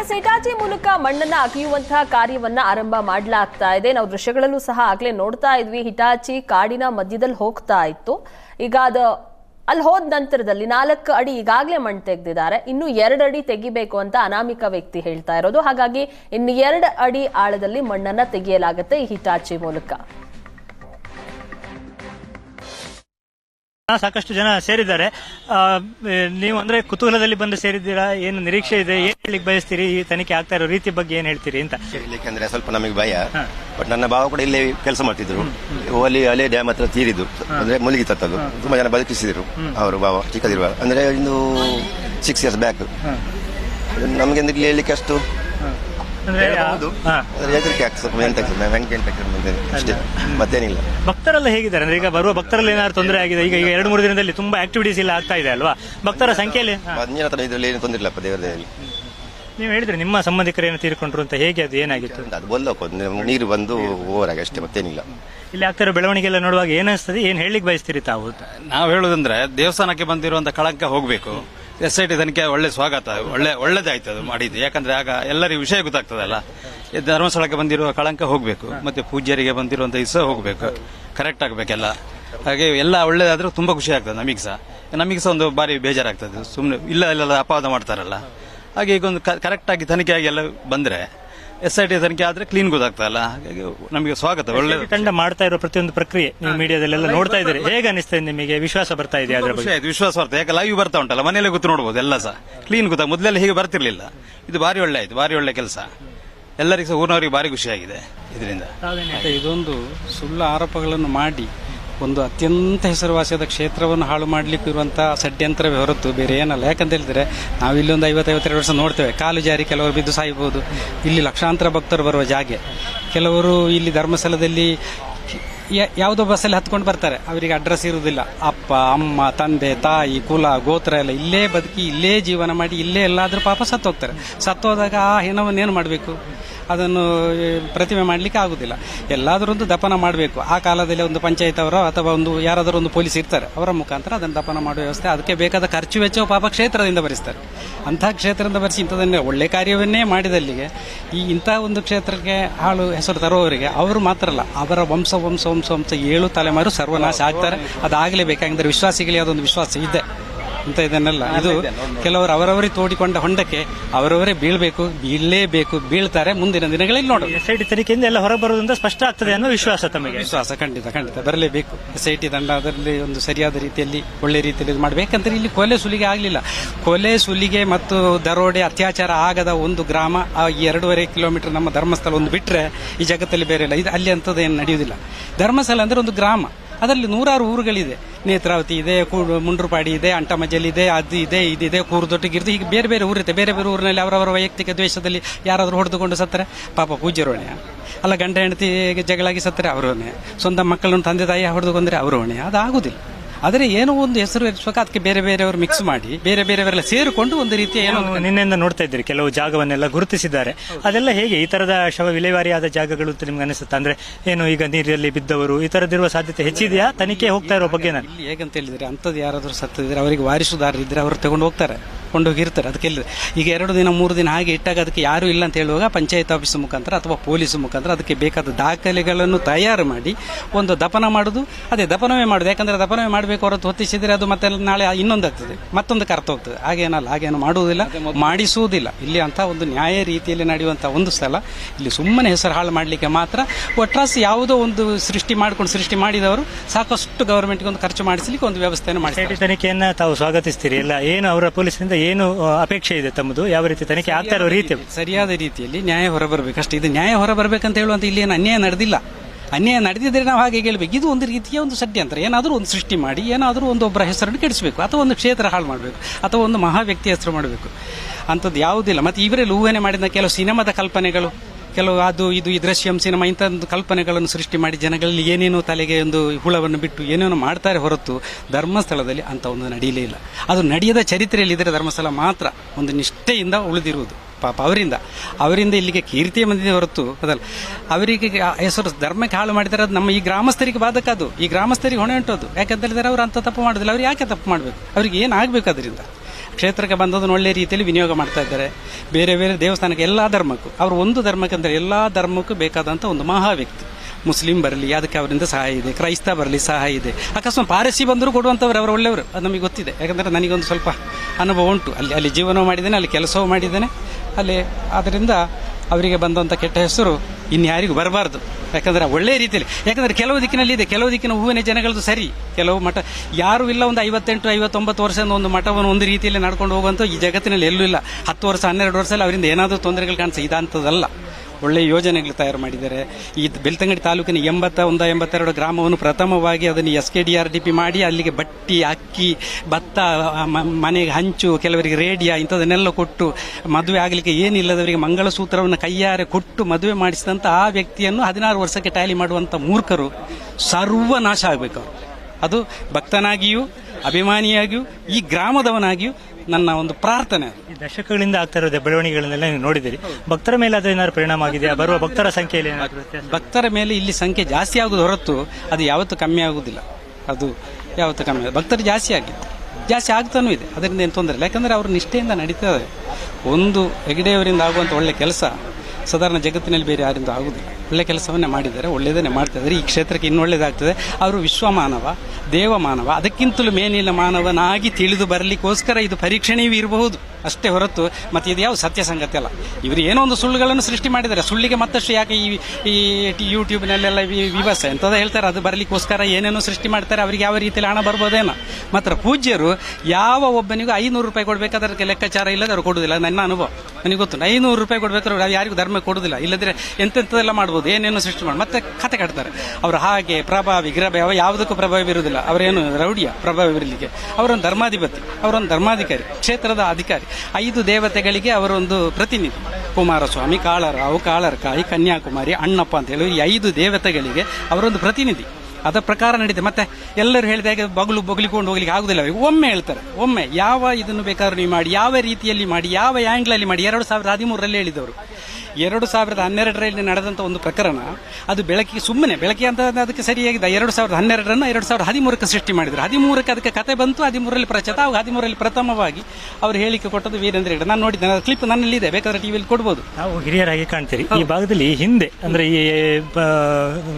S Hitachi ಮೂಲಕ ಮಣ್ಣನ್ನ ಅಗೆಯುವಂತಹ ಕಾರ್ಯವನ್ನ ಆರಂಭ ಮಾಡಲಾಗ್ತಾ ಇದೆ. ನಾವು ದೃಶ್ಯಗಳಲ್ಲೂ ಸಹ ಆಗ್ಲೇ ನೋಡ್ತಾ ಇದ್ವಿ. ಹಿಟಾಚಿ ಕಾಡಿನ ಮಧ್ಯದಲ್ಲಿ ಹೋಗ್ತಾ ಇತ್ತು. ಈಗ ಅದು ಅಲ್ಲಿ ಹೋದ ನಂತರದಲ್ಲಿ ನಾಲ್ಕು ಅಡಿ ಈಗಾಗಲೇ ಮಣ್ಣು ತೆಗೆದಿದ್ದಾರೆ. ಇನ್ನು ಎರಡು ಅಡಿ ತೆಗಿಬೇಕು ಅಂತ ಅನಾಮಿಕ ವ್ಯಕ್ತಿ ಹೇಳ್ತಾ ಇರೋದು. ಹಾಗಾಗಿ ಇನ್ನು ಎರಡು ಅಡಿ ಆಳದಲ್ಲಿ ಮಣ್ಣನ್ನ ತೆಗೆಯಲಾಗುತ್ತೆ ಈ ಹಿಟಾಚಿ ಮೂಲಕ. ಸಾಕಷ್ಟು ಜನ ಸೇರಿದ್ದಾರೆ. ನೀವು ಅಂದ್ರೆ ಕುತೂಹಲದಲ್ಲಿ ಬಂದು ಸೇರಿದ್ದೀರಾ? ಏನು ನಿರೀಕ್ಷೆ ಇದೆ? ಏನ್ ಹೇಳಿಕ್ ಬಯಸ್ತೀರಿ? ಈ ತನಿಖೆ ಆಗ್ತಾ ಇರೋ ರೀತಿ ಬಗ್ಗೆ ಏನ್ ಹೇಳ್ತೀರಿ ಅಂತ? ಹೇಳಲಿಕ್ಕೆ ಅಂದ್ರೆ ಸ್ವಲ್ಪ ನಮಗೆ ಭಯ. ಬಟ್ ನನ್ನ ಭಾವ ಕೂಡ ಇಲ್ಲೇ ಕೆಲಸ ಮಾಡ್ತಿದ್ರು. ಅಲ್ಲಿ ಅಲೆ ಡ್ಯಾಮ್ ಹತ್ರ ತೀರಿದ್ರು ಅಂದ್ರೆ ಮುಳುಗಿತತ್ತದು ತುಂಬಾ ಜನ ಬದುಕಿಸಿದ್ರು. ಅವರು ಭಾವ ಚಿಕ್ಕದಿರುವ ಅಂದ್ರೆ ಇಂದು ಸಿಕ್ಸ್ ಇಯರ್ಸ್ ಬ್ಯಾಕ್ ನಮ್ಗೆ ಅಂದ್ರೆ ಹೇಳಲಿಕ್ಕೆ ಅಷ್ಟು ಹೌದು ಹಾ. ಆದ್ರೆ ಹೆದರಿಕೆ ಆಗ್ತದೆ ಸ್ವಲ್ಪ ಎಂತ ಆಗ್ತದೆ ನಾವು ಹೆಂಗೆ ಎಂತ ಆಗ್ತದೆ ಅಷ್ಟೇ ಮತ್ತೇನಿಲ್ಲ. ಭಕ್ತರೆಲ್ಲ ಹೇಗಿದ್ದಾರೆ? ಅಂದ್ರೆ ಈಗ ಬರುವ ಭಕ್ತರಲ್ಲಿ ಏನಾದ್ರು ತೊಂದರೆ ಆಗಿದೆ? ಈಗ ಈಗ ಎರಡು ಮೂರು ದಿನದಲ್ಲಿ ತುಂಬಾ ಆಕ್ಟಿವಿಟೀಸ್ ಇಲ್ಲ ಆಗ್ತಾ ಇದೆ ಅಲ್ವಾ? ಭಕ್ತರ ಸಂಖ್ಯೆಯಲ್ಲಿ ಇದ್ರಲ್ಲಿ ಏನು ತೊಂದರೆ ಇಲ್ಲಪ್ಪ ದೇವರ ದಯೆಯಲ್ಲಿ. ನೀವು ಹೇಳಿದ್ರೆ ನಿಮ್ಮ ಸಂಬಂಧಿಕರು ಏನು ತೀರ್ಕೊಂಡ್ರು ಅಂತ ಹೇಗೆ ಅದು ಏನಾಗಿತ್ತು? ಅದು ಬಲ್ಲೋಕು ನೀರು ಬಂದು ಓವರಾಗಿ ಅಷ್ಟೇ ಮತ್ತೇನಿಲ್ಲ. ಇಲ್ಲಿ ಆಗ್ತಿರೋ ಬೆಳವಣಿಗೆ ಎಲ್ಲ ನೋಡುವಾಗ ಏನಿಸ್ತದೆ ಏನ್ ಹೇಳಿಕ್ ಬಯಸ್ತೀರಿ ತಾವು? ನಾವು ಹೇಳುದಂದ್ರೆ ದೇವಸ್ಥಾನಕ್ಕೆ ಬಂದಿರುವಂತ ಕಳಂಕ ಹೋಗ್ಬೇಕು. ಎಸ್ ಐ ಟಿ ತನಿಖೆ ಒಳ್ಳೆ ಸ್ವಾಗತ. ಒಳ್ಳೆ, ಒಳ್ಳೇದಾಯ್ತು ಅದು ಮಾಡಿದ್ದು. ಯಾಕಂದ್ರೆ ಆಗ ಎಲ್ಲರಿಗೂ ವಿಷಯ ಗೊತ್ತಾಗ್ತದಲ್ಲ. ಈ ಧರ್ಮಸ್ಥಳಕ್ಕೆ ಬಂದಿರುವ ಕಳಂಕ ಹೋಗ್ಬೇಕು, ಮತ್ತೆ ಪೂಜ್ಯರಿಗೆ ಬಂದಿರುವಂತ ಇಸ ಹೋಗ್ಬೇಕು. ಕರೆಕ್ಟ್ ಆಗ್ಬೇಕೆಲ್ಲ. ಹಾಗೆ ಎಲ್ಲ ಒಳ್ಳೇದಾದ್ರೂ ತುಂಬಾ ಖುಷಿ ಆಗ್ತದೆ ನಮಗೆ ಸಹ. ನಮಗೆ ಸಹ ಒಂದು ಬಾರಿ ಬೇಜಾರಾಗ್ತದೆ. ಸುಮ್ಮನೆ ಇಲ್ಲ ಇಲ್ಲ ಅಪವಾದ ಮಾಡ್ತಾರಲ್ಲ. ಹಾಗೆ ಈಗ ಒಂದು ಕರೆಕ್ಟ್ ಆಗಿ ತನಿಖೆ ಆಗಿ ಎಲ್ಲ ಬಂದ್ರೆ ಎಸ್ ಐ ಟಿ ತನಿಖೆ ಆದ್ರೆ ಕ್ಲೀನ್ ಗೊತ್ತಾಗ್ತಾ ಇಲ್ಲ. ಹಾಗಾಗಿ ನಮಗೆ ಸ್ವಾಗತ ಒಳ್ಳೆ ತಂಡ ಮಾಡ್ತಾ ಇರೋ ಪ್ರತಿಯೊಂದು ಪ್ರಕ್ರಿಯೆ ನೀವು ಮೀಡಿಯಾದಲ್ಲೆಲ್ಲ ನೋಡ್ತಾ ಇದ್ದೀರಿ. ಹೇಗೆ ಅನಿಸ್ತದೆ ನಿಮಗೆ? ವಿಶ್ವಾಸ ಬರ್ತಾ ಇದೆ ಅದ್ರ ಬಗ್ಗೆ? ಆಯ್ತು. ವಿಶ್ವಾಸ ಬರ್ತಾ ಯಾಕೆ ಲೈವ್ ಬರ್ತಾ ಉಂಟಲ್ಲ ಮನೆಯಲ್ಲೇ ಗೊತ್ತು ನೋಡ್ಬೋದು ಎಲ್ಲ ಸಹ. ಕ್ಲೀನ್ ಗೊತ್ತಾಗ ಮೊದಲೆಲ್ಲ ಹೀಗೆ ಬರ್ತಿರ್ಲಿಲ್ಲ. ಇದು ಭಾರಿ ಒಳ್ಳೆ ಆಯ್ತು ಭಾರಿ ಒಳ್ಳೆ ಕೆಲಸ. ಎಲ್ಲರಿಗೂ ಸಹ ಊರಿನವರಿಗೆ ಭಾರಿ ಖುಷಿಯಾಗಿದೆ ಇದರಿಂದ. ಇದೊಂದು ಸುಳ್ಳು ಆರೋಪಗಳನ್ನು ಮಾಡಿ ಒಂದು ಅತ್ಯಂತ ಹೆಸರುವಾಸಿಯಾದ ಕ್ಷೇತ್ರವನ್ನು ಹಾಳು ಮಾಡಲಿಕ್ಕೆ ಇರುವಂತಹ ಷಡ್ಯಂತ್ರವೇ ಹೊರತು ಬೇರೆ ಏನಲ್ಲ. ಯಾಕಂತ ಹೇಳಿದ್ರೆ ನಾವು ಇಲ್ಲೊಂದು ಐವತ್ತೈವತ್ತೆರಡು ವರ್ಷ ನೋಡ್ತೇವೆ. ಕಾಲು ಜಾರಿ ಕೆಲವರು ಬಿದ್ದು ಸಾಯ್ಬೋದು ಇಲ್ಲಿ ಲಕ್ಷಾಂತರ ಭಕ್ತರು ಬರುವ ಜಾಗೆ. ಕೆಲವರು ಇಲ್ಲಿ ಧರ್ಮಸ್ಥಳದಲ್ಲಿ ಯಾವುದೋ ಬಸ್ಸಲ್ಲಿ ಹತ್ಕೊಂಡು ಬರ್ತಾರೆ. ಅವರಿಗೆ ಅಡ್ರೆಸ್ ಇರುವುದಿಲ್ಲ ಅಪ್ಪ, ಅಮ್ಮ, ತಂದೆ, ತಾಯಿ, ಕುಲ, ಗೋತ್ರ ಎಲ್ಲ ಇಲ್ಲೇ ಬದುಕಿ, ಇಲ್ಲೇ ಜೀವನ ಮಾಡಿ, ಇಲ್ಲೇ ಎಲ್ಲಾದರೂ ಪಾಪ ಸತ್ತು ಹೋಗ್ತಾರೆ ಸತ್ತು ಹೋದಾಗ ಆ ಹೆಣವನ್ನು ಏನು ಮಾಡಬೇಕು? ಅದನ್ನು ಪ್ರತಿಮೆ ಮಾಡಲಿಕ್ಕೆ ಆಗುದಿಲ್ಲ. ಎಲ್ಲಾದರೂ ಒಂದು ದಪನ ಮಾಡಬೇಕು. ಆ ಕಾಲದಲ್ಲಿ ಒಂದು ಪಂಚಾಯತ್ ಅವರೋ ಅಥವಾ ಒಂದು ಯಾರಾದರೂ ಒಂದು ಪೊಲೀಸ್ ಇರ್ತಾರೆ. ಅವರ ಮುಖಾಂತರ ಅದನ್ನು ದಪನ ಮಾಡುವ ವ್ಯವಸ್ಥೆ ಅದಕ್ಕೆ ಬೇಕಾದ ಖರ್ಚು ವೆಚ್ಚವು ಪಾಪ ಕ್ಷೇತ್ರದಿಂದ ಭರಿಸ್ತಾರೆ. ಅಂತಹ ಕ್ಷೇತ್ರದಿಂದ ಭರಿಸಿ ಇಂಥದನ್ನೇ ಒಳ್ಳೆ ಕಾರ್ಯವನ್ನೇ ಮಾಡಿದಲ್ಲಿಗೆ ಈ ಇಂಥ ಒಂದು ಕ್ಷೇತ್ರಕ್ಕೆ ಹಾಳು ಹೆಸರು ತರುವವರಿಗೆ ಅವರು ಮಾತ್ರ ಅಲ್ಲ, ಅವರ ವಂಶ ವಂಶ ವಂಶ ಏಳು ತಲೆಮಾರು ಸರ್ವನಾಶ ಆಗ್ತಾರೆ. ಅದಾಗಲೇಬೇಕು ಯಾಕಂದ್ರೆ ವಿಶ್ವಾಸಿಗಳಿಗೆ ಅದೊಂದು ವಿಶ್ವಾಸ ಇದೆ. ಅಂತ ಇದನ್ನೆಲ್ಲ. ಇದು ಕೆಲವರು ಅವರವರೇ ತೋಡಿಕೊಂಡ ಹೊಂಡಕ್ಕೆ ಅವರವರೇ ಬೀಳ್ಬೇಕು ಬೀಳಲೇಬೇಕು ಬೀಳ್ತಾರೆ ಮುಂದಿನ ದಿನಗಳಲ್ಲಿ ನೋಡು. ಎಸ್ ಐ ಟಿ ತನಿಖೆಯಿಂದ ಎಲ್ಲ ಹೊರಬರುವುದರಿಂದ ಸ್ಪಷ್ಟ ಆಗ್ತದೆ ಅನ್ನೋ ವಿಶ್ವಾಸ ತಮಗೆ. ವಿಶ್ವಾಸ ಖಂಡಿತ ಖಂಡಿತ. ಬರಲೇಬೇಕು. ಎಸ್ ಐ ಟಿ ದಂಡ ಅದರಲ್ಲಿ ಒಂದು ಸರಿಯಾದ ರೀತಿಯಲ್ಲಿ ಒಳ್ಳೆ ರೀತಿಯಲ್ಲಿ ಇದು ಮಾಡಬೇಕು ಯಾಕಂದ್ರೆ ಇಲ್ಲಿ ಕೊಲೆ ಸುಲಿಗೆ ಆಗಲಿಲ್ಲ. ಕೊಲೆ ಸುಲಿಗೆ ಮತ್ತು ದರೋಡೆ ಅತ್ಯಾಚಾರ ಆಗದ ಒಂದು ಗ್ರಾಮ ಎರಡೂವರೆ ಕಿಲೋಮೀಟರ್ ನಮ್ಮ ಧರ್ಮಸ್ಥಳ ಒಂದು ಬಿಟ್ಟರೆ ಈ ಜಗತ್ತಲ್ಲಿ ಬೇರೆ ಇಲ್ಲ. ಇದು ಅಲ್ಲಿ ಅಂಥದ್ದು ಏನು ನಡೆಯುವುದಿಲ್ಲ. ಧರ್ಮಸ್ಥಳ ಅಂದರೆ ಒಂದು ಗ್ರಾಮ. ಅದರಲ್ಲಿ ನೂರಾರು ಊರುಗಳಿದೆ. ನೇತ್ರಾವತಿ ಇದೆ ಮುಂಡ್ರಪಾಡಿ ಇದೆ, ಅಂಟಮಜಲ್ ಇದೆ, ಅದು ಇದೆ ಇದಿದೆ ಕೂರುದೊಟ್ಟಿಗಿರ್ದು ಹೀಗೆ ಬೇರೆ ಬೇರೆ ಊರಿರುತ್ತೆ. ಬೇರೆ ಬೇರೆ ಊರಿನಲ್ಲಿ ಅವರವರ ವೈಯಕ್ತಿಕ ದ್ವೇಷದಲ್ಲಿ ಯಾರಾದರೂ ಹೊಡೆದುಕೊಂಡು ಸತ್ತರೆ? ಪಾಪ ಪೂಜ್ಯರೋಣೆ. ಅಲ್ಲ ಗಂಡ ಹೆಂಡತಿ ಜಗಳಾಗಿ ಸತ್ತರೆ? ಅವರೋಣೆ. ಸ್ವಂತ ಮಕ್ಕಳನ್ನು ತಂದೆ ತಾಯಿ ಹೊಡೆದುಕೊಂಡ್ರೆ ಅವರೋಣೆ. ಹೊಣೆ ಅದು ಆಗುದಿಲ್ಲ ಆದರೆ ಏನೋ ಒಂದು ಹೆಸರು ಇರಿಸಬೇಕು ಅದಕ್ಕೆ ಬೇರೆ ಬೇರೆಯವರು ಮಿಕ್ಸ್ ಮಾಡಿ ಬೇರೆ ಬೇರೆಯವರೆಲ್ಲ ಸೇರಿಕೊಂಡು ಒಂದು ರೀತಿಯ ಏನೋ ಒಂದು ನಿನ್ನೆಯಿಂದ ನೋಡ್ತಾ ಇದ್ದೀರಿ ಕೆಲವು ಜಾಗವನ್ನೆಲ್ಲ ಗುರುತಿಸಿದ್ದಾರೆ. ಅದೆಲ್ಲ ಹೇಗೆ ಈ ತರದ ಶವ ವಿಲೇವಾರಿಯಾದ ಜಾಗಗಳು ಅಂತ ನಿಮ್ಗೆ ಅನಿಸುತ್ತೆ? ಅಂದ್ರೆ ಏನು ಈಗ ನೀರಲ್ಲಿ ಬಿದ್ದವರು ಈ ತರದಿರುವ ಸಾಧ್ಯತೆ ಹೆಚ್ಚಿದೆಯಾ? ತನಿಖೆ ಹೋಗ್ತಾ ಇರೋ ಬಗ್ಗೆ ನಾನು. ಇಲ್ಲಿ ಹೇಗಂತ ಹೇಳಿದ್ರೆ ಅಂಥದ್ದು ಯಾರಾದರೂ ಸತ್ತಿದ್ರೆ ಅವರಿಗೆ ವಾರಿಸುದಾರರು ಇದ್ರೆ ಅವರು ತಗೊಂಡು ಹೋಗ್ತಾರೆ ಕೊಂಡೋಗಿರ್ತಾರೆ. ಅದಕ್ಕೆ ಇಲ್ಲಿ ಈಗ ಎರಡು ದಿನ ಮೂರು ದಿನ ಹಾಗೆ ಇಟ್ಟಾಗ ಅದಕ್ಕೆ ಯಾರು ಇಲ್ಲ ಅಂತ ಹೇಳುವಾಗ ಪಂಚಾಯತ್ ಆಫೀಸ್ ಮುಖಾಂತರ ಅಥವಾ ಪೊಲೀಸ್ ಮುಖಾಂತರ ಅದಕ್ಕೆ ಬೇಕಾದ ದಾಖಲೆಗಳನ್ನು ತಯಾರು ಮಾಡಿ ಒಂದು ದಪನ ಮಾಡುದು. ಅದೇ ದಪನವೇ ಮಾಡುದು ಯಾಕಂದ್ರೆ ದಪನವೇ ಮಾಡಬೇಕು ಹೊರತು ಹೊತ್ತಿಸಿದ್ರೆ ಅದು ಮತ್ತೆ ನಾಳೆ ಇನ್ನೊಂದು ಆಗ್ತದೆ. ಮತ್ತೊಂದು ಕರ್ತ ಹೋಗ್ತದೆ. ಹಾಗೇನಲ್ಲ ಹಾಗೇನು ಮಾಡುವುದಿಲ್ಲ ಮಾಡಿಸುವುದಿಲ್ಲ. ಇಲ್ಲಿ ಅಂತ ಒಂದು ನ್ಯಾಯ ರೀತಿಯಲ್ಲಿ ನಡೆಯುವಂತಹ ಒಂದು ಸ್ಥಳ. ಇಲ್ಲಿ ಸುಮ್ಮನೆ ಹೆಸರು ಹಾಳು ಮಾಡಲಿಕ್ಕೆ ಮಾತ್ರ ಒಟ್ರಾಸಿ ಯಾವುದೋ ಒಂದು ಸೃಷ್ಟಿ ಮಾಡ್ಕೊಂಡು ಸೃಷ್ಟಿ ಮಾಡಿದವರು ಸಾಕಷ್ಟು ಗವರ್ಮೆಂಟ್ಗೆ ಒಂದು ಖರ್ಚು ಮಾಡಿಸಲಿಕ್ಕೆ ಒಂದು ವ್ಯವಸ್ಥೆಯನ್ನು ಮಾಡಿ ತನಿಖೆಯನ್ನು ತಾವು ಸ್ವಾಗತಿಸ್ತೀರಿ. ಇಲ್ಲ ಏನು ಅವರ ಪೊಲೀಸರಿಂದ ಏನು ಅಪೇಕ್ಷೆ ಇದೆ ತಮ್ಮದು? ಯಾವ ರೀತಿ ತನಿಖೆ ಆಗ್ತಾ ಇರೋ ರೀತಿ? ಸರಿಯಾದ ರೀತಿಯಲ್ಲಿ ನ್ಯಾಯ ಹೊರಬರಬೇಕಷ್ಟೇ ಇದು ನ್ಯಾಯ ಹೊರಬರಬೇಕಂತ ಹೇಳುವಂತ ಇಲ್ಲಿ ಏನು ಅನ್ಯಾಯ ನಡೆದಿಲ್ಲ. ಅನ್ಯಾಯ ನಡೆದಿದ್ರೆ ನಾವು ಹಾಗೆ ಹೇಳ್ಬೇಕು. ಇದು ಒಂದು ರೀತಿಯ ಒಂದು ಷಡ್ಯಂತ್ರ. ಏನಾದರೂ ಒಂದು ಸೃಷ್ಟಿ ಮಾಡಿ, ಏನಾದರೂ ಒಂದು ಒಬ್ಬರ ಹೆಸರನ್ನು ಕೆಡಿಸಬೇಕು, ಅಥವಾ ಒಂದು ಕ್ಷೇತ್ರ ಹಾಳು ಮಾಡಬೇಕು, ಅಥವಾ ಒಂದು ಮಹಾ ವ್ಯಕ್ತಿ ಹೆಸರು ಮಾಡಬೇಕು. ಅಂಥದ್ದು ಯಾವುದಿಲ್ಲ. ಮತ್ತು ಇವರಲ್ಲಿ ಊಹನೆ ಮಾಡಿದ ಕೆಲವು ಸಿನಿಮಾದ ಕಲ್ಪನೆಗಳು, ಕೆಲವು ಅದು, ಇದು, ಈ ದೃಶ್ಯಂ ಸಿನಿಮಾ ಇಂಥ ಒಂದು ಕಲ್ಪನೆಗಳನ್ನು ಸೃಷ್ಟಿ ಮಾಡಿ ಜನಗಳಲ್ಲಿ ಏನೇನೋ ತಲೆಗೆ ಒಂದು ಹುಳವನ್ನು ಬಿಟ್ಟು ಏನೇನೋ ಮಾಡ್ತಾರೆ ಹೊರತು ಧರ್ಮಸ್ಥಳದಲ್ಲಿ ಅಂಥ ಒಂದು ನಡೆಯಲೇ ಇಲ್ಲ. ಅದು ನಡೆಯದ ಚರಿತ್ರೆಯಲ್ಲಿ ಇದ್ರೆ ಧರ್ಮಸ್ಥಳ ಮಾತ್ರ ಒಂದು ನಿಷ್ಠೆಯಿಂದ ಉಳಿದಿರುವುದು. ಪಾಪ ಅವರಿಂದ ಅವರಿಂದ ಇಲ್ಲಿಗೆ ಕೀರ್ತಿ ಬಂದಿದೆ ಹೊರತು, ಅದಲ್ಲ. ಅವರಿಗೆ ಹೆಸರು ಧರ್ಮಕ್ಕೆ ಹಾಳು ಮಾಡಿದರೆ ಅದು ನಮ್ಮ ಈ ಗ್ರಾಮಸ್ಥರಿಗೆ ಬಾಧಕ ಅದು. ಈ ಗ್ರಾಮಸ್ಥರಿಗೆ ಹೊಣೆ ಉಂಟು ಅದು. ಅವರು ಅಂಥ ತಪ್ಪು ಮಾಡೋದಿಲ್ಲ. ಅವ್ರು ಯಾಕೆ ತಪ್ಪು ಮಾಡಬೇಕು? ಅವ್ರಿಗೆ ಏನಾಗಬೇಕು ಅದರಿಂದ? ಕ್ಷೇತ್ರಕ್ಕೆ ಬಂದದನ್ನು ಒಳ್ಳೆ ರೀತಿಯಲ್ಲಿ ವಿನಿಯೋಗ ಮಾಡ್ತಾ ಇದ್ದಾರೆ. ಬೇರೆ ಬೇರೆ ದೇವಸ್ಥಾನಕ್ಕೆ ಎಲ್ಲ ಧರ್ಮಕ್ಕೂ, ಅವರು ಒಂದು ಧರ್ಮಕ್ಕೆ ಅಂದರೆ ಎಲ್ಲ ಧರ್ಮಕ್ಕೂ ಬೇಕಾದಂಥ ಒಂದು ಮಹಾ ವ್ಯಕ್ತಿ ಮುಸ್ಲಿಂ ಬರಲಿ ಅದಕ್ಕೆ ಅವರಿಂದ ಸಹಾಯ ಇದೆ, ಕ್ರೈಸ್ತ ಬರಲಿ, ಸಹಾಯ ಇದೆ. ಅಕಸ್ಮಾತ್ ಪಾರಸಿ ಬಂದರೂ ಕೊಡುವಂಥವ್ರು ಅವರು ಒಳ್ಳೆಯವರು. ಅದು ನಮಗೆ ಗೊತ್ತಿದೆ. ಯಾಕಂದರೆ ನನಗೊಂದು ಸ್ವಲ್ಪ ಅನುಭವ ಉಂಟು. ಅಲ್ಲಿ ಅಲ್ಲಿ ಜೀವನವೂ ಮಾಡಿದ್ದೇನೆ, ಅಲ್ಲಿ ಕೆಲಸವೂ ಮಾಡಿದ್ದೇನೆ. ಅಲ್ಲಿ ಆದ್ದರಿಂದ ಅವರಿಗೆ ಬಂದಂಥ ಕೆಟ್ಟ ಹೆಸರು ಇನ್ಯಾರಿಗೂ ಬರಬಾರ್ದು. ಯಾಕಂದರೆ ಒಳ್ಳೆಯ ರೀತಿಯಲ್ಲಿ, ಯಾಕಂದರೆ ಕೆಲವು ದಿಕ್ಕಿನಲ್ಲಿ ಇದೆ, ಕೆಲವು ದಿಕ್ಕಿನ ಹೂವಿನ ಜನಗಳದ್ದು ಸರಿ. ಕೆಲವು ಮಠ, ಯಾರೂ ಇಲ್ಲ ಒಂದು ಐವತ್ತೆಂಟು, ಐವತ್ತೊಂಬತ್ತು ವರ್ಷದ ಒಂದು ಮಠವನ್ನು ಒಂದು ರೀತಿಯಲ್ಲಿ ನಡ್ಕೊಂಡು ಹೋಗುವಂಥ ಈ ಜಗತ್ತಿನಲ್ಲಿ ಎಲ್ಲೂ ಇಲ್ಲ. ಹತ್ತು ವರ್ಷ, ಹನ್ನೆರಡು ವರ್ಷದಲ್ಲಿ ಅವರಿಂದ ಏನಾದರೂ ತೊಂದರೆಗಳು ಕಾಣಿಸಿ ಇದಂಥದ್ದಲ್ಲ ಒಳ್ಳೆಯ ಯೋಜನೆಗಳು ತಯಾರು ಮಾಡಿದ್ದಾರೆ. ಈ ಬೆಳ್ತಂಗಡಿ ತಾಲೂಕಿನ ಎಂಬತ್ತ ಒಂದು, ಎಂಬತ್ತೆರಡು ಗ್ರಾಮವನ್ನು ಪ್ರಥಮವಾಗಿ ಅದನ್ನು S K D R D P ಮಾಡಿ ಅಲ್ಲಿಗೆ ಬಟ್ಟಿ ಅಕ್ಕಿ, ಭತ್ತ ಮನೆಗೆ ಹಂಚು, ಕೆಲವರಿಗೆ ರೇಡಿಯಾ ಇಂಥದನ್ನೆಲ್ಲ ಕೊಟ್ಟು ಮದುವೆ ಆಗಲಿಕ್ಕೆ ಏನಿಲ್ಲದವರಿಗೆ ಮಂಗಳಸೂತ್ರವನ್ನು ಕೈಯಾರೆ ಕೊಟ್ಟು ಮದುವೆ ಮಾಡಿಸಿದಂಥ ಆ ವ್ಯಕ್ತಿಯನ್ನು ಹದಿನಾರು ವರ್ಷಕ್ಕೆ ಟ್ಯಾಲಿ ಮಾಡುವಂಥ ಮೂರ್ಖರು ಸರ್ವನಾಶ ಆಗಬೇಕು ಅದು ಭಕ್ತನಾಗಿಯೂ, ಅಭಿಮಾನಿಯಾಗಿಯೂ, ಈ ಗ್ರಾಮದವನಾಗಿಯೂ ನನ್ನ ಒಂದು ಪ್ರಾರ್ಥನೆ ಈ ದಶಕಗಳಿಂದ ಆಗ್ತಾ ಇರೋ ಬೆಳವಣಿಗೆಗಳನ್ನೆಲ್ಲ ನೀವು ನೋಡಿದಿರಿ ಭಕ್ತರ ಮೇಲೆ ಅದು ಏನಾದ್ರು ಪರಿಣಾಮ ಆಗಿದೆಯಾ ಬರುವ ಭಕ್ತರ ಸಂಖ್ಯೆಯಲ್ಲಿ ಏನಾದ್ರು ವ್ಯತ್ಯಾಸ ಭಕ್ತರ ಮೇಲೆ ಇಲ್ಲಿ ಸಂಖ್ಯೆ ಜಾಸ್ತಿ ಆಗುದು ಹೊರತು ಅದು ಯಾವತ್ತೂ ಕಮ್ಮಿ ಆಗುವುದಿಲ್ಲ ಅದು ಯಾವತ್ತೂ ಕಮ್ಮಿ ಆಗ- ಭಕ್ತರು ಜಾಸ್ತಿ ಆಗಿದೆ ಜಾಸ್ತಿ ಆಗ್ತಾನೂ ಇದೆ. ಅದರಿಂದ ಏನು ತೊಂದರೆ ಇಲ್ಲ. ಯಾಕಂದರೆ ಅವರು ನಿಷ್ಠೆಯಿಂದ ನಡೀತದೆ ಒಂದು ಹೆಗಡೆಯವರಿಂದ ಆಗುವಂಥ ಒಳ್ಳೆ ಕೆಲಸ ಸಾಧಾರಣ ಜಗತ್ತಿನಲ್ಲಿ ಬೇರೆ ಯಾರಿಂದ ಆಗುವುದಿಲ್ಲ ಒಳ್ಳೆ ಕೆಲಸವನ್ನೇ ಮಾಡಿದ್ದಾರೆ, ಒಳ್ಳೆಯದನ್ನೇ ಮಾಡ್ತಾ ಇದ್ದಾರೆ. ಈ ಕ್ಷೇತ್ರಕ್ಕೆ ಇನ್ನೂ ಒಳ್ಳೆಯದಾಗ್ತದೆ ಅವರು ದೇವ ಮಾನವ ಅದಕ್ಕಿಂತಲೂ ಮೇಲಿನ ಮಾನವನಾಗಿ ತಿಳಿದು ಬರಲಿಕ್ಕೋಸ್ಕರ ಇದು ಪರೀಕ್ಷಣೆಯೂ ಇರಬಹುದು. ಅಷ್ಟೇ ಹೊರತು ಮತ್ತೆ ಇದು ಯಾವ ಸತ್ಯ ಸಂಗತಿ ಅಲ್ಲ. ಇವರು ಏನೋ ಒಂದು ಸುಳ್ಳುಗಳನ್ನು ಸೃಷ್ಟಿ ಮಾಡಿದ್ದಾರೆ. ಸುಳ್ಳಿಗೆ ಮತ್ತಷ್ಟು ಯಾಕೆ ಈ ಈ ಯೂಟ್ಯೂಬ್ನಲ್ಲೆಲ್ಲ ವಿವಸ ಎಂತದ ಹೇಳ್ತಾರೆ. ಅದು ಬರಲಿಕ್ಕೋಸ್ಕರ ಏನೇನೋ ಸೃಷ್ಟಿ ಮಾಡ್ತಾರೆ. ಅವರಿಗೆ ಯಾವ ರೀತಿಯಲ್ಲಿ ಹಣ ಬರ್ಬೋದೇನೋ. ಮಾತ್ರ ಪೂಜ್ಯರು ಯಾವ ಒಬ್ಬನಿಗೂ ಐನೂರು ರೂಪಾಯಿ ಕೊಡಬೇಕಾದ್ರೆ ಅದಕ್ಕೆ ಲೆಕ್ಕಾಚಾರ ಇಲ್ಲದೆ ಅವರು ಕೊಡುವುದಿಲ್ಲ. ನನ್ನ ಅನುಭವ. ನನಗೆ ಗೊತ್ತು ಐನೂರು ರೂಪಾಯಿ ಕೊಡಬೇಕಾದ್ರೆ ಯಾರಿಗೂ ಧರ್ಮ ಕೊಡುವುದಿಲ್ಲ. ಇಲ್ಲದ್ರೆ ಎಂತೆಂಥದ್ದೆಲ್ಲ ಮಾಡ್ಬೋದು. ಏನೇನೋ ಸೃಷ್ಟಿ ಮಾಡಿ, ಮತ್ತೆ ಕತೆ ಕಟ್ತಾರೆ. ಅವರು ಹಾಗೆ ಪ್ರಭಾವಿ ಗಿರಬೆ ಅವ ಯಾವುದಕ್ಕೂ ಪ್ರಭಾವ ಇರುವುದಿಲ್ಲ. ಅವರೇನು ರೌಡಿಯ, ಪ್ರಭಾವ ಇರಲಿಕ್ಕೆ. ಅವರೊಂದು ಧರ್ಮಾಧಿಪತಿ, ಅವರೊಂದು ಧರ್ಮಾಧಿಕಾರಿ, ಕ್ಷೇತ್ರದ ಅಧಿಕಾರಿ. ಐದು ದೇವತೆಗಳಿಗೆ ಅವರೊಂದು ಪ್ರತಿನಿಧಿ. ಕುಮಾರಸ್ವಾಮಿ ಕಾಳರಾವು ಕಾಳರ್ಕಾಯಿ ಕನ್ಯಾಕುಮಾರಿ, ಅಣ್ಣಪ್ಪ ಅಂತ ಹೇಳಿ ಈ ಐದು ದೇವತೆಗಳಿಗೆ ಅವರೊಂದು ಪ್ರತಿನಿಧಿ. ಅದರ ಪ್ರಕಾರ ನಡೀತದೆ ಮತ್ತೆ ಎಲ್ಲರೂ ಹೇಳಿದ ಹಾಗೆ ಬಗಲು, ಬಗಲಿಕೊಂಡು ಹೋಗ್ಲಿಕ್ಕೆ ಆಗುದಿಲ್ಲ. ಒಮ್ಮೆ ಹೇಳ್ತಾರೆ. ಒಮ್ಮೆ ಯಾವ ಇದನ್ನು ಬೇಕಾದ್ರೂ ನೀವು ಮಾಡಿ, ಯಾವ ರೀತಿಯಲ್ಲಿ ಮಾಡಿ, ಯಾವ ಆ್ಯಂಗ್ಲಲ್ಲಿ ಮಾಡಿ, ಎರಡು ಸಾವಿರದ ಹದಿಮೂರರಲ್ಲಿ ಹೇಳಿದವರು. ಎರಡು ಸಾವಿರದ ಹನ್ನೆರಡರಲ್ಲಿ ನಡೆದಂಥ ಒಂದು ಪ್ರಕರಣ ಅದು ಬೆಳಕಿಗೆ ಸುಮ್ಮನೆ ಬೆಳಕಿಗೆ ಅಂತ ಅದಕ್ಕೆ ಸರಿಯಾಗಿದೆ. ಎರಡು ಸಾವಿರದ ಹನ್ನೆರಡರನ್ನು ಎರಡು ಸಾವಿರದ ಹದಿಮೂರಕ್ಕೆ ಸೃಷ್ಟಿ ಮಾಡಿದರು. ಹದಿಮೂರಕ್ಕೆ ಅದಕ್ಕೆ ಕತೆ ಬಂತು ಹದಿಮೂರಲ್ಲಿ ಪ್ರಚತ ಅವು ಹದಿಮೂರರಲ್ಲಿ ಪ್ರಥಮವಾಗಿ ಅವರು ಹೇಳಿಕೆ ಕೊಟ್ಟದ್ದು ವೀರೇಂದ್ರ ಹೆಗಡೆ. ನಾನು ನೋಡಿದ್ದೇನೆ ಕ್ಲಿಪ್ ನನ್ನಲ್ಲಿದೆ ಬೇಕಾದ್ರೆ ಟಿವಿಯಲ್ಲಿ ಕೊಡ್ಬೋದು. ನಾವು ಹಿರಿಯರಾಗಿ ಕಾಣ್ತೀರಿ. ಈ ಭಾಗದಲ್ಲಿ ಹಿಂದೆ ಅಂದರೆ ಈ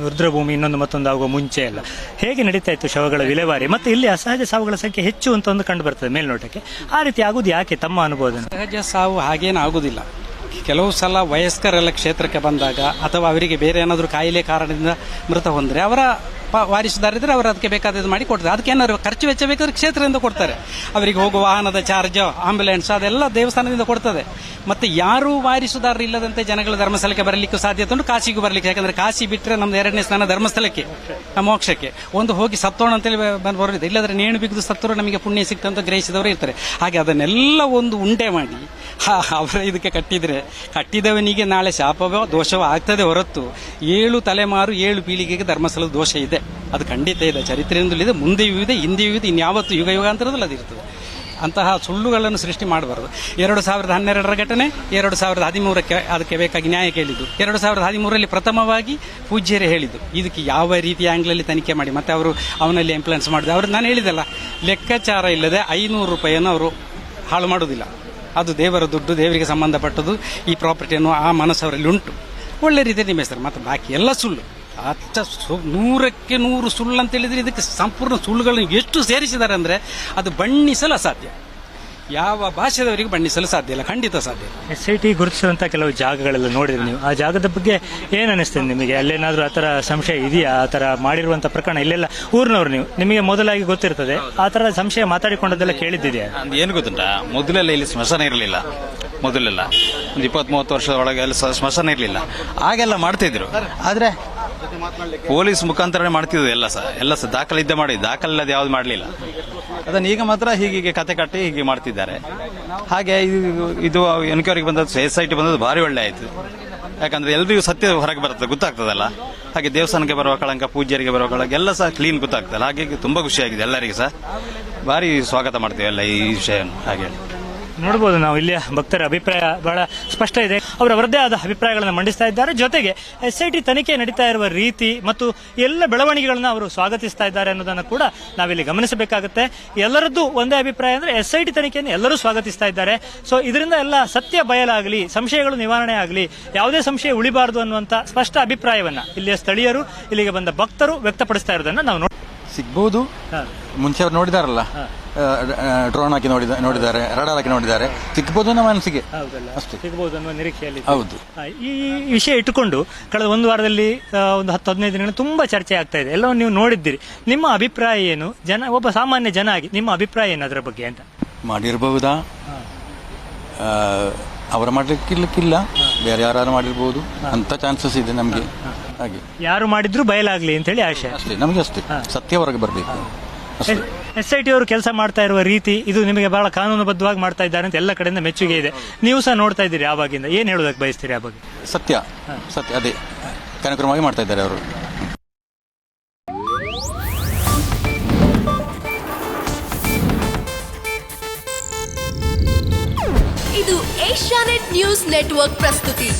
ರುದ್ರಭೂಮಿ ಇನ್ನೊಂದು ಮತ್ತೊಂದು ಆಗುವ ಮುಂಚೆ ಎಲ್ಲ ಹೇಗೆ ನಡೀತಾ ಇತ್ತು ಶವಗಳ ವಿಲೇವಾರಿ? ಮತ್ತು ಇಲ್ಲಿ ಅಸಹಜ ಸಾವುಗಳ ಸಂಖ್ಯೆ ಹೆಚ್ಚು ಅಂತ ಒಂದು ಕಂಡು ಬರ್ತದೆ ಮೇಲ್ನೋಟಕ್ಕೆ. ಆ ರೀತಿ ಆಗೋದು ಯಾಕೆ ತಮ್ಮ ಅನುಭವದ ಸಹಜ ಸಾವು ಹಾಗೇನು ಆಗುದಿಲ್ಲ. ಕೆಲವು ಸಲ ವಯಸ್ಕರೆಲ್ಲ ಕ್ಷೇತ್ರಕ್ಕೆ ಬಂದಾಗ ಅಥವಾ ಅವರಿಗೆ ಬೇರೆ ಏನಾದರೂ ಕಾಯಿಲೆ ಕಾರಣದಿಂದ ಮೃತ ಹೊಂದರೆ ಅವರ ವಾರಿಸುದಾರಿದ್ರೆ ಅವರು ಅದಕ್ಕೆ ಬೇಕಾದದ್ದು ಮಾಡಿ ಕೊಡ್ತಾರೆ. ಅದಕ್ಕೆ ಏನಾದ್ರು ಖರ್ಚು ವೆಚ್ಚ ಬೇಕಾದ್ರೆ ಕ್ಷೇತ್ರದಿಂದ ಕೊಡ್ತಾರೆ. ಅವರಿಗೆ ಹೋಗುವ ವಾಹನದ ಚಾರ್ಜ್ ಆಂಬ್ಯುಲೆನ್ಸ್ ಅದೆಲ್ಲ ದೇವಸ್ಥಾನದಿಂದ ಕೊಡ್ತದೆ. ಮತ್ತೆ ಯಾರು ವಾರಿಸುದಾರರು ಇಲ್ಲದಂತೆ ಜನಗಳು ಧರ್ಮಸ್ಥಳಕ್ಕೆ ಬರಲಿಕ್ಕೂ ಸಾಧ್ಯತೆ ಉಂಟು ಕಾಶಿಗೂ ಬರಲಿಕ್ಕೆ. ಯಾಕಂದ್ರೆ ಕಾಶಿ ಬಿಟ್ಟರೆ ನಮ್ದು ಎರಡನೇ ಸ್ಥಾನ ಧರ್ಮಸ್ಥಳಕ್ಕೆ ಮೋಕ್ಷಕ್ಕೆ. ಒಂದು ಹೋಗಿ ಸತ್ತೋಣ ಅಂತೇಳಿ ಬಂದು ಬರೋದಿದೆ ಇಲ್ಲದ್ರೆ ನೇಣು ಬಿಗಿದು ಸತ್ತರು ನಮಗೆ ಪುಣ್ಯ ಸಿಕ್ತಂತ ಗ್ರಹಿಸಿದವರು ಇರ್ತಾರೆ. ಹಾಗೆ ಅದನ್ನೆಲ್ಲ ಒಂದು ಉಂಡೆ ಮಾಡಿ ಅವರ ಇದಕ್ಕೆ ಕಟ್ಟಿದ್ರೆ ಕಟ್ಟಿದವನಿಗೆ ನಾಳೆ ಶಾಪವೋ ದೋಷವೋ ಆಗ್ತದೆ ಹೊರತು ಏಳು ತಲೆಮಾರು ಏಳು ಪೀಳಿಗೆಗೆ ಧರ್ಮಸ್ಥಳದ ದೋಷ ಇದೆ. ಅದು ಖಂಡಿತ ಇದೆ. ಚರಿತ್ರೆಯಿಂದಲೂ ಇದೆ, ಮುಂದೆಯೂ ಇದೆ, ಹಿಂದೆಯೂ ಇದೆ, ಇನ್ಯಾವತ್ತು ಯುಗ ಯುಗಾಂತರದಲ್ಲಿ ಅದು ಇರ್ತದೆ. ಅಂತಹ ಸುಳ್ಳುಗಳನ್ನು ಸೃಷ್ಟಿ ಮಾಡಬಾರ್ದು. ಎರಡು ಸಾವಿರದ ಹನ್ನೆರಡರ ಘಟನೆ, ಎರಡು ಸಾವಿರದ ಹದಿಮೂರಕ್ಕೆ ಅದಕ್ಕೆ ಬೇಕಾಗಿ ನ್ಯಾಯ ಕೇಳಿದ್ದು. ಎರಡು ಸಾವಿರದ ಹದಿಮೂರರಲ್ಲಿ ಪ್ರಥಮವಾಗಿ ಪೂಜ್ಯರೇ ಹೇಳಿದ್ದು. ಇದಕ್ಕೆ ಯಾವ ರೀತಿಯ ಆ್ಯಂಗ್ಲಲ್ಲಿ ತನಿಖೆ ಮಾಡಿ, ಮತ್ತೆ ಅವರು ಅವನಲ್ಲಿ ಇಂಪ್ಲುಯೆನ್ಸ್ ಮಾಡಿದ್ರು ಅವರು ನಾನು ಹೇಳಿದಲ್ಲ ಲೆಕ್ಕಾಚಾರ ಇಲ್ಲದೆ ಐನೂರು ರೂಪಾಯಿಯನ್ನು ಅವರು ಹಾಳು ಮಾಡೋದಿಲ್ಲ ಅದು ದೇವರ ದುಡ್ಡು, ದೇವರಿಗೆ ಸಂಬಂಧಪಟ್ಟದ್ದು, ಈ ಪ್ರಾಪರ್ಟಿಯನ್ನು ಆ ಮನಸ್ಸವರಲ್ಲಿ ಉಂಟು. ಒಳ್ಳೆ ರೀತಿಯಲ್ಲಿ ಹೆಸರು, ಮತ್ತು ಬಾಕಿ ಎಲ್ಲ ಸುಳ್ಳು. ಅಚ್ಚ ಸು ನೂರಕ್ಕೆ ನೂರು ಸುಳ್ಳು ಅಂತ ಹೇಳಿದರೆ ಇದಕ್ಕೆ ಸಂಪೂರ್ಣ ಸುಳ್ಳುಗಳನ್ನು ಎಷ್ಟು ಸೇರಿಸಿದ್ದಾರೆ ಅಂದರೆ ಅದು ಬಣ್ಣಿಸಲು ಅಸಾಧ್ಯ. ಯಾವ ಭಾಷೆದವರಿಗೆ ಬಣ್ಣಿಸಲು ಸಾಧ್ಯ ಇಲ್ಲ ಖಂಡಿತ ಸಾಧ್ಯ ಇಲ್ಲ. ಎಸ್ ಐ ಟಿ ಗುರುತಿಸಿದಂತ ಕೆಲವು ಜಾಗಗಳೆಲ್ಲ ನೋಡಿದ್ರಿ ನೀವು. ಆ ಜಾಗದ ಬಗ್ಗೆ ಏನ್ ಅನಿಸ್ತದೆ ನಿಮಗೆ? ಅಲ್ಲೇನಾದ್ರೂ ಆತರ ಸಂಶಯ ಇದೆಯಾ? ಆ ಥರ ಮಾಡಿರುವಂತ ಪ್ರಕರಣ ಇಲ್ಲೆಲ್ಲ ಊರಿನವ್ರು ನೀವು. ನಿಮಗೆ ಮೊದಲಾಗಿ ಗೊತ್ತಿರ್ತದೆ. ಆ ತರ ಸಂಶಯ ಮಾತಾಡಿಕೊಂಡದೆಲ್ಲ ಕೇಳಿದ್ದಿದೆಯಾ? ಏನು ಗೊತ್ತುಂಟಾ? ಮೊದಲೆಲ್ಲ ಇಲ್ಲಿ ಸ್ಮಶಾನ ಇರಲಿಲ್ಲ. ಮೊದಲೆಲ್ಲ. ಒಂದು ಇಪ್ಪತ್ತ್ ಮೂವತ್ತು ವರ್ಷದ ಒಳಗೆ ಎಲ್ಲ ಸ್ಮಶಾನ ಇರಲಿಲ್ಲ. ಆಗೆಲ್ಲ ಮಾಡ್ತಿದ್ರು. ಆದ್ರೆ ಪೊಲೀಸ್ ಮುಖಾಂತರನೇ ಮಾಡ್ತಿದ್ದು ಎಲ್ಲ ಸಹ. ಎಲ್ಲ ಸಹ ದಾಖಲಿದ್ದ ಮಾಡಿ, ದಾಖಲಿಲ್ಲದೆ ಯಾವ್ದು ಮಾಡಲಿಲ್ಲ. ಅದನ್ನ ಈಗ ಮಾತ್ರ ಹೀಗೆ ಕತೆ ಕಟ್ಟಿ ಹೀಗೆ ಮಾಡ್ತಿದ್ದಾರೆ. ಹಾಗೆ ಇದು ಎನ್ಕ್ವೈರಿಗೆ ಬಂದದ್ದು, ಎಸ್ ಐ ಟಿ ಬಂದದ್ದು ಭಾರಿ ಒಳ್ಳೆ ಆಯ್ತು. ಯಾಕಂದ್ರೆ ಎಲ್ರಿಗೂ ಸತ್ಯ ಹೊರಗೆ ಬರುತ್ತೆ ಗೊತ್ತಾಗ್ತದಲ್ಲ. ಹಾಗೆ ದೇವಸ್ಥಾನಕ್ಕೆ ಬರುವ ಕಳಂಕ, ಪೂಜ್ಯರಿಗೆ ಬರುವ ಕಳಂಕ, ಎಲ್ಲ ಸಹ ಕ್ಲೀನ್ ಗೊತ್ತಾಗ್ತದಲ್ಲ ಹಾಗೆ ತುಂಬಾ ಖುಷಿಯಾಗಿದೆ ಎಲ್ಲರಿಗೂ ಸಹ. ಭಾರಿ ಸ್ವಾಗತ ಮಾಡ್ತೀವಿ ಎಲ್ಲ ಈ ವಿಷಯವನ್ನು. ಹಾಗೆ ನೋಡಬಹುದು ನಾವು ಇಲ್ಲಿಯ ಭಕ್ತರ ಅಭಿಪ್ರಾಯ ಬಹಳ ಸ್ಪಷ್ಟ ಇದೆ. ಅವರು ಅವರದ್ದೇ ಆದ ಅಭಿಪ್ರಾಯಗಳನ್ನು ಮಂಡಿಸ್ತಾ ಇದ್ದಾರೆ. ಜೊತೆಗೆ ಎಸ್ ಐ ಟಿ ತನಿಖೆ ನಡೀತಾ ಇರುವ ರೀತಿ ಮತ್ತು ಎಲ್ಲ ಬೆಳವಣಿಗೆಗಳನ್ನ ಅವರು ಸ್ವಾಗತಿಸ್ತಾ ಇದ್ದಾರೆ ಅನ್ನೋದನ್ನು ಕೂಡ ನಾವಿಲ್ಲಿ ಗಮನಿಸಬೇಕಾಗುತ್ತೆ. ಎಲ್ಲರದ್ದು ಒಂದೇ ಅಭಿಪ್ರಾಯ ಅಂದ್ರೆ ಎಸ್ ಐ ಟಿ ತನಿಖೆಯನ್ನು ಎಲ್ಲರೂ ಸ್ವಾಗತಿಸ್ತಾ ಇದ್ದಾರೆ. ಸೊ ಇದರಿಂದ ಎಲ್ಲ ಸತ್ಯ ಬಯಲಾಗಲಿ ಸಂಶಯಗಳು ನಿವಾರಣೆ ಆಗಲಿ ಯಾವುದೇ ಸಂಶಯ ಉಳಿಬಾರದು ಅನ್ನುವಂತ ಸ್ಪಷ್ಟ ಅಭಿಪ್ರಾಯವನ್ನ ಇಲ್ಲಿಯ ಸ್ಥಳೀಯರು ಇಲ್ಲಿಗೆ ಬಂದ ಭಕ್ತರು ವ್ಯಕ್ತಪಡಿಸ್ತಾ ಇರೋದನ್ನ ನಾವು ನೋಡಿ ಸಿಗ್ಬೋದು. ಮುಂಚೆ ಅವ್ರು ನೋಡಿದಾರಲ್ಲ? ಡ್ರೋನ್ ಹಾಕಿ ನೋಡಿದ ನೋಡಿದ್ದಾರೆ ರಡಾರ್ ಹಾಕಿ ನೋಡಿದ್ದಾರೆ. ಸಿಗ್ಬೋದು ನಮ್ಮ ಮನಸ್ಸಿಗೆ? ಅಷ್ಟೇ. ಸಿಗಬಹುದು ಅನ್ನುವ ನಿರೀಕ್ಷೆಯಲ್ಲಿ ಹೌದು. ಈ ವಿಷಯ ಇಟ್ಟುಕೊಂಡು ಕಳೆದ ಒಂದು ವಾರದಲ್ಲಿ ಒಂದು ಹತ್ತು ಹದಿನೈದು ದಿನ ತುಂಬಾ ಚರ್ಚೆ ಆಗ್ತಾ ಇದೆ. ಎಲ್ಲವನ್ನು ನೀವು ನೋಡಿದ್ದೀರಿ. ನಿಮ್ಮ ಅಭಿಪ್ರಾಯ ಏನು? ಜನ ಒಬ್ಬ ಸಾಮಾನ್ಯ ಜನ ಆಗಿ ನಿಮ್ಮ ಅಭಿಪ್ರಾಯ ಏನು ಅದರ ಬಗ್ಗೆ ಅಂತ? ಮಾಡಿರಬಹುದಾ? ಅವರ ಮಾಡಲಿಕ್ಕಿಲ್ಲಕ್ಕಿಲ್ಲ. ಬೇರೆ ಯಾರು ಮಾಡಿರ್ಬೋದು. ಅಂತ ಚಾನ್ಸಸ್ ಇದೆ ನಮಗೆ. ಹಾಗೆ. ಯಾರು ಮಾಡಿದ್ರು ಬಯಲಾಗ್ಲಿ ಅಂತ ಹೇಳಿ ಆಶಯ ಅಷ್ಟೇ ನಮಗೆ ಅಷ್ಟೇ. ಸತ್ಯ ಹೊರಗೆ ಬರಬೇಕು. ಎಸ್ ಐ ಟಿ ಅವರು ಕೆಲಸ ಮಾಡ್ತಾ ಇರುವ ರೀತಿ ಇದು ನಿಮಗೆ ಬಹಳ ಕಾನೂನುಬದ್ಧವಾಗಿ ಮಾಡ್ತಾ ಇದ್ದಾರೆ ಅಂತ ಎಲ್ಲ ಕಡೆಯಿಂದ ಮೆಚ್ಚುಗೆ ಇದೆ. ನೀವು ಸಹ ನೋಡ್ತಾ ಇದ್ದೀರಿ ಆವಾಗಿಂದ. ಏನು ಹೇಳೋದಕ್ಕೆ ಬಯಸ್ತೀರಿ ಆ ಬಗ್ಗೆ? ಸತ್ಯ. ಸತ್ಯ ಅದೇ. ಕಾರ್ಯಕ್ರಮವಾಗಿ ಮಾಡ್ತಾ ಇದ್ದಾರೆ ಅವರು. ಇದು ಏಷ್ಯಾನೆಟ್ ನ್ಯೂಸ್ ನೆಟ್ವರ್ಕ್ ಪ್ರಸ್ತುತಿ.